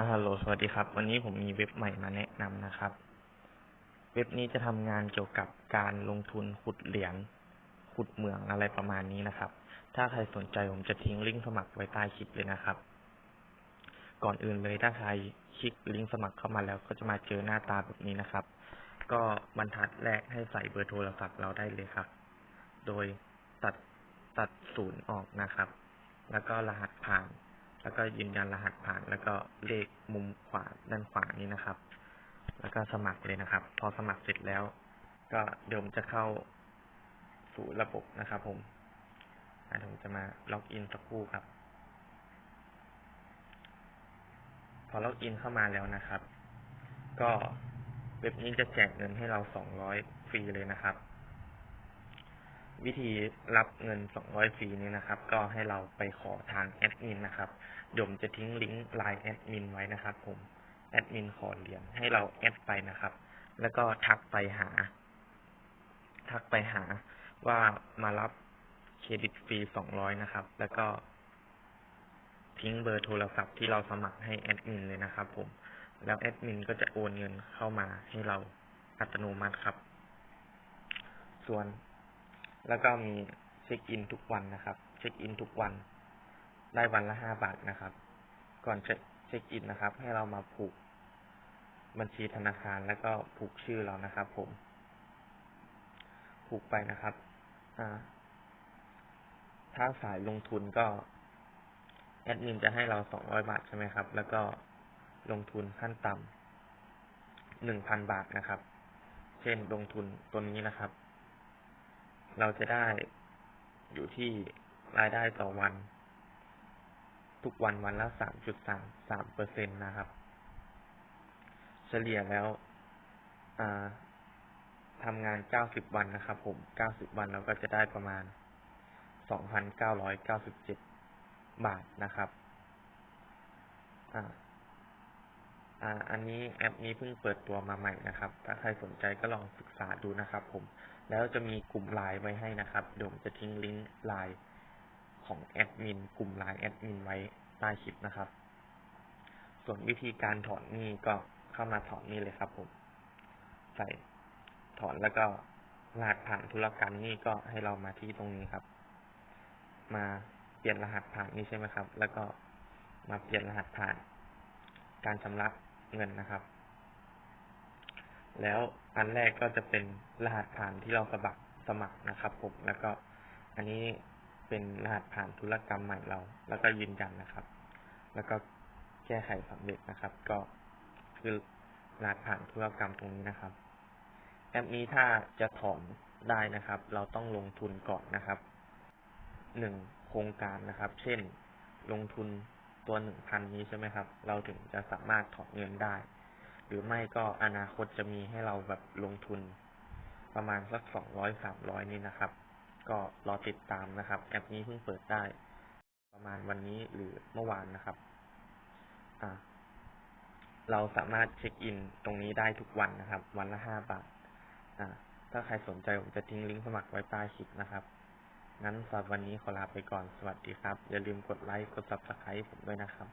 อ่าฮัลโหลสวัสดีครับ วันนี้ผมมีเว็บใหม่มาแนะนำนะครับ เว็บนี้จะทำงานเกี่ยวกับการลงทุนขุดเหรียญขุดเหมืองอะไรประมาณนี้นะครับ ถ้าใครสนใจผมจะทิ้งลิงก์สมัครไว้ใต้คลิปเลยนะครับ ก่อนอื่นเลยถ้าใครคลิกลิงก์สมัครเข้ามาแล้วก็จะมาเจอหน้าตาแบบนี้นะครับ ก็บรรทัดแรกให้ใส่เบอร์โทรศัพท์เราได้เลยครับ โดยตัดตัดศูนย์ออกนะครับ แล้วก็รหัสผ่าน แล้วก็ยืนยันรหัสผ่านแล้วก็เลขมุมขวาด้านขวานี้นะครับ แล้วก็สมัครเลยนะครับ พอสมัครเสร็จแล้ว ก็เดี๋ยวผมจะเข้าสู่ระบบนะครับผมอะเดี๋ยวผมจะมาล็อกอินสักครู่ครับ พอล็อกอินเข้ามาแล้วนะครับ ก็เว็บนี้จะแจกเงินให้เราสองร้อยฟรีเลยนะครับ วิธีรับเงิน 200ฟรีนี้นะครับ ก็ให้เราไปขอทางแอดมินนะครับเดี๋ยวผมจะทิ้งลิงก์ไลน์แอดมินไว้นะครับ ผมแอดมินขอเหรียญให้เราแอดไปนะครับ แล้วก็ทักไปหา ทักไปหาว่ามารับเครดิตฟรี 200 นะครับ แล้วก็ทิ้งเบอร์โทรศัพท์ที่เราสมัครให้แอดมินเลยนะครับ ผม แล้วแอดมินก็จะโอนเงินเข้ามาให้เราอัตโนมัติครับ ส่วน แล้วก็มีเช็คอินทุกวันนะครับ เช็คอินทุกวัน ได้วันละห้าบาทนะครับ ก่อนเช็คอินนะครับ ให้เรามาผูกบัญชีธนาคารแล้วก็ผูกชื่อเรานะครับ ผม ผูกไปนะครับ อ่า ถ้าสายลงทุนก็แอดมินจะให้เราสองร้อยบาทใช่ไหมครับ แล้วก็ลงทุนขั้นต่ำหนึ่งพันบาทนะครับ เช่นลงทุนตัวนี้นะครับ เราจะได้อยู่ที่รายได้ต่อวัน ทุกวันวันละสามจุดสามสามเปอร์เซ็นตนะครับ เฉลี่ยแล้วทำงานเก้าสิบวันนะครับ ผมเก้าสิบวันเราก็จะได้ประมาณสองพันเก้าร้อยเก้าสิบเจ็ดบาทนะครับอ่าอ่าอันนี้แอปนี้เพิ่งเปิดตัวมาใหม่นะครับ ถ้าใครสนใจก็ลองศึกษาดูนะครับผม แล้วจะมีกลุ่มไลน์ไว้ให้นะครับเดี๋ยวผมจะทิ้งลิงก์ไลน์ของแอดมินกลุ่มไลน์แอดมินไว้ใต้คลิปนะครับ ส่วนวิธีการถอนนี่ก็เข้ามาถอนนี่เลยครับผม ใส่ถอนแล้วก็รหัสผ่านธุรกรรมนี่ก็ให้เรามาที่ตรงนี้ครับ มาเปลี่ยนรหัสผ่านนี่ใช่ไหมครับ แล้วก็มาเปลี่ยนรหัสผ่าน การชำระเงินนะครับ แล้วอันแรกก็จะเป็นรหัสผ่านที่เราสมัครสมัครนะครับผมแล้วก็อันนี้เป็นรหัสผ่านธุรกรรมใหม่เรา แล้วก็ยืนยันนะครับ แล้วก็แก้ไขสำเร็จนะครับ ก็คือรหัสผ่านธุรกรรมตรงนี้นะครับแอปนี้ถ้าจะถอนได้นะครับ เราต้องลงทุนก่อนนะครับหนึ่งโครงการนะครับ เช่นลงทุนตัวหนึ่งพันนี้ใช่ไหมครับ เราถึงจะสามารถถอนเงินได้ หรือไม่ก็อนาคตจะมีให้เราแบบลงทุนประมาณสักสองร้อยสามร้อยนี่นะครับ ก็รอติดตามนะครับ แอปนี้เพิ่งเปิดได้ ประมาณวันนี้หรือเมื่อวานนะครับ อ่า เราสามารถเช็คอินตรงนี้ได้ทุกวันนะครับ วันละห้าบาท อ่า ถ้าใครสนใจผมจะทิ้งลิงก์สมัครไว้ใต้คลิปนะครับ งั้นสำหรับวันนี้ขอลาไปก่อน สวัสดีครับ อย่าลืมกดไลค์ กด subscribe ผมด้วยนะครับ